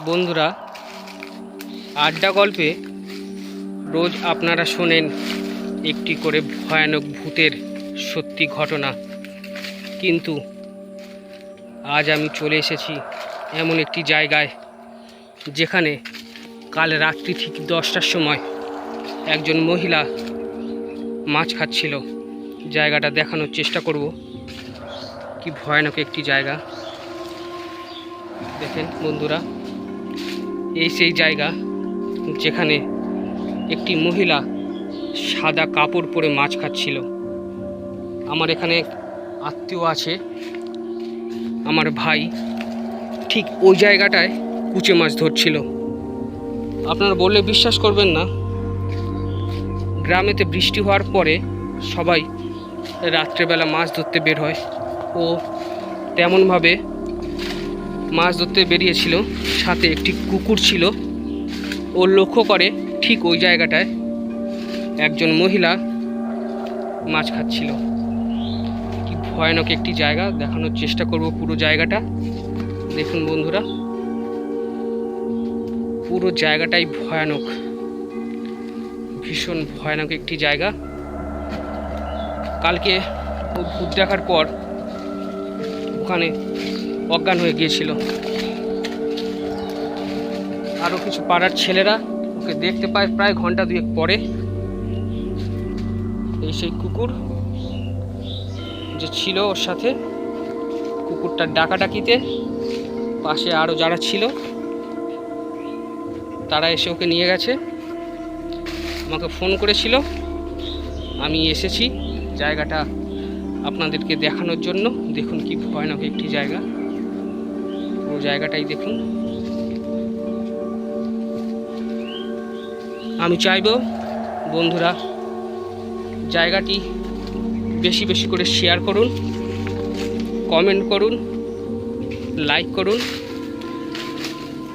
বন্ধুরা, আড্ডা গল্পে রোজ আপনারা শোনেন একটি করে ভয়ানক ভূতের সত্যি ঘটনা। কিন্তু আজ আমি চলে এসেছি এমন একটি জায়গায় যেখানে কাল রাত্রি ঠিক দশটার সময় একজন মহিলা মাছ খাচ্ছিল। জায়গাটা দেখানোর চেষ্টা করব। কি ভয়ানক একটি জায়গা। দেখেন বন্ধুরা এই সেই জায়গা যেখানে একটি মহিলা সাদা কাপড় পরে মাছ খাচ্ছিল। আমার এখানে আত্মীয় আছে। আমার ভাই ঠিক ওই জায়গাটায় কুচে মাছ ধরছিল। আপনারা বললে বিশ্বাস করবেন না। গ্রামেতে বৃষ্টি হওয়ার পরে সবাই রাত্রেবেলা মাছ ধরতে বের হয়। ও তেমনভাবে মাছ ধরতে বেরিয়েছিল। সাথে একটি কুকুর ছিল। ও লক্ষ্য করে ঠিক ওই জায়গাটায় একজন মহিলা মাছ খাচ্ছিল। কি ভয়ানক একটি জায়গা, দেখানোর চেষ্টা করব পুরো জায়গাটা। দেখুন বন্ধুরা, পুরো জায়গাটাই ভয়ানক। ভীষণ ভয়ানক একটি জায়গা। কালকে ভূত দেখার পর ওখানে অজ্ঞান হয়ে গিয়েছিল। আরও কিছু পাড়ার ছেলেরা ওকে দেখতে পায় প্রায় ঘণ্টা দুয়েক পরে। এই সেই কুকুর যে ছিল ওর সাথে, কুকুরটার ডাকাডাকিতে পাশে আরও যারা ছিল, তারা এসে ওকে নিয়ে গেছে। আমাকে ফোন করেছিল, আমি এসেছি। জায়গাটা আপনাদেরকে দেখানোর জন্য। দেখুন কি ভয়ানক একটি জায়গা। পুরো জায়গাটাই দেখুন। আমি চাইব বন্ধুরা জায়গাটি বেশি বেশি করে শেয়ার করুন কমেন্ট করুন লাইক করুন।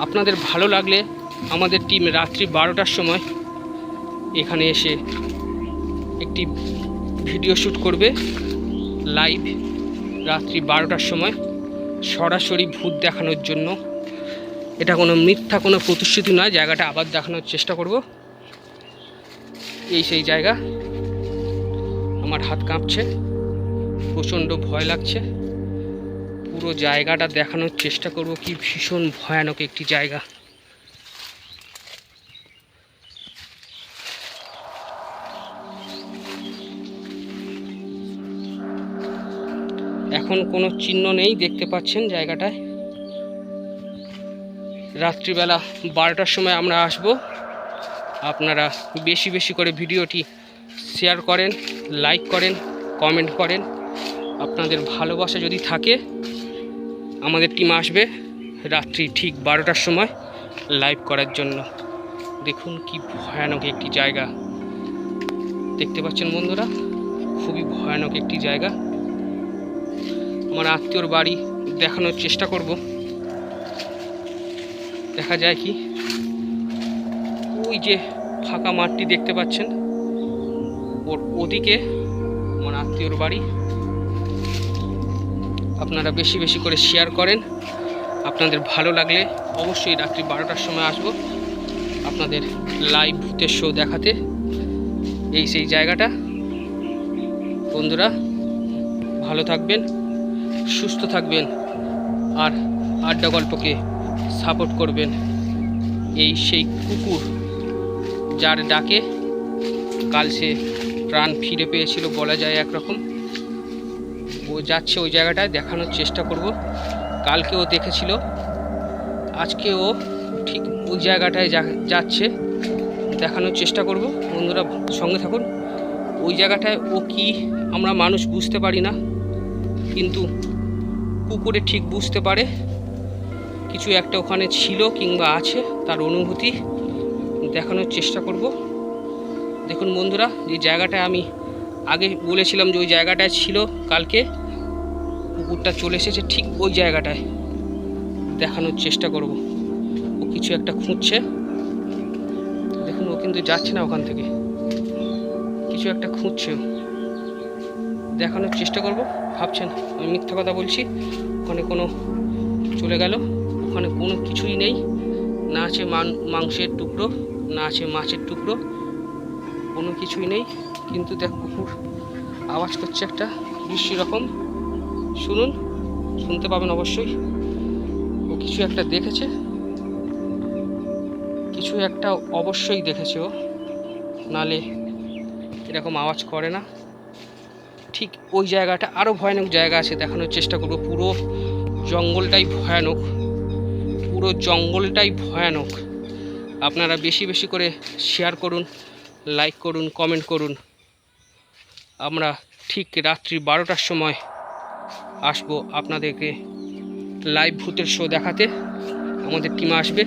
আপনাদের ভালো লাগলে আমাদের টিম রাত্রি বারোটার সময় এখানে এসে একটি ভিডিও শ্যুট করবে লাইভ রাত্রি বারোটার সময়। সরাসরি ভূত দেখানোর জন্য। এটা কোনো মিথ্যা, কোনো প্রতিশ্রুতি নয়, জায়গাটা আবার দেখানোর চেষ্টা করব। এই সেই জায়গা। আমার হাত কাঁপছে, প্রচণ্ড ভয় লাগছে। পুরো জায়গাটা দেখানোর চেষ্টা করব কি ভীষণ ভয়ানক একটি জায়গা। এখন কোনো চিহ্ন নেই, দেখতে পাচ্ছেন জায়গাটায়। রাত্রিবেলা বারোটার সময় আমরা আসব। আপনারা বেশি বেশি করে ভিডিওটি শেয়ার করেন, লাইক করেন, কমেন্ট করেন। আপনাদের ভালোবাসা যদি থাকে, আমাদের টিম আসবে রাত্রি ঠিক বারোটার সময় লাইভ করার জন্য। দেখুন কি ভয়ানক একটি জায়গা। দেখতে পাচ্ছেন বন্ধুরা? খুবই ভয়ানক একটি জায়গা। আমার আত্মীয়র বাড়ি দেখানোর চেষ্টা করব। দেখা যায় কি? ওই যে ফাঁকা মাঠটি দেখতে পাচ্ছেন, ওর ওদিকে আমার আত্মীয়র বাড়ি। আপনারা বেশি বেশি করে শেয়ার করেন। আপনাদের ভালো লাগলে অবশ্যই রাত্রি বারোটার সময় আসব। আপনাদের লাইভ ভূতের শো দেখাতে। এই সেই জায়গাটা। বন্ধুরা, ভালো থাকবেন। সুস্থ থাকবেন আর আড্ডা গল্পকে সাপোর্ট করবেন। এই সেই কুকুর যার ডাকে কাল সে প্রাণ ফিরে পেয়েছিল বলা যায় একরকম। ও যাচ্ছে ওই জায়গাটায় দেখানোর চেষ্টা করব। কালকে ও দেখেছিল। আজকে ও ঠিক ওই জায়গাটায় যাচ্ছে দেখানোর চেষ্টা করব। বন্ধুরা, সঙ্গে থাকুন। ওই জায়গাটায় ও কি আমরা মানুষ বুঝতে পারি না। কিন্তু কুকুরে ঠিক বুঝতে পারে। কিছু একটা ওখানে ছিল কিংবা আছে, তার অনুভূতি দেখানোর চেষ্টা করব। দেখুন বন্ধুরা, যে জায়গাটায় আমি আগে বলেছিলাম যে ওই জায়গাটায় ছিল, কালকে কুকুরটা চলে এসেছে, ঠিক ওই জায়গাটায় দেখানোর চেষ্টা করব। ও কিছু একটা খুঁজছে। দেখুন, ও কিন্তু যাচ্ছে না ওখান থেকে। কিছু একটা খুঁজছে। দেখানোর চেষ্টা করব। ভাবছেন, আমি মিথ্যা কথা বলছি, ওখানে কোনো চলে গেল, ওখানে কোনো কিছুই নেই। না আছে মাংসের টুকরো, না আছে মাছের টুকরো, কোনো কিছুই নেই। কিন্তু দেখ, কুকুর আওয়াজ করছে একটা বৃষ্টি রকম শুনুন, শুনতে পাবেন অবশ্যই। ও কিছু একটা দেখেছে। কিছু একটা অবশ্যই দেখেছে ও। নালে এরকম আওয়াজ করে না। ঠিক ওই জায়গাটা আরও ভয়ানক জায়গা আছে দেখানোর চেষ্টা করব। পুরো জঙ্গলটাই ভয়ানক। পুরো জঙ্গলটাই ভয়ানক। আপনারা বেশি বেশি করে শেয়ার করুন লাইক করুন কমেন্ট করুন। আমরা ঠিক রাত্রি বারোটার সময় আসব আপনাদেরকে লাইভ ভূতের শো দেখাতে। আমাদের টিম আসবে।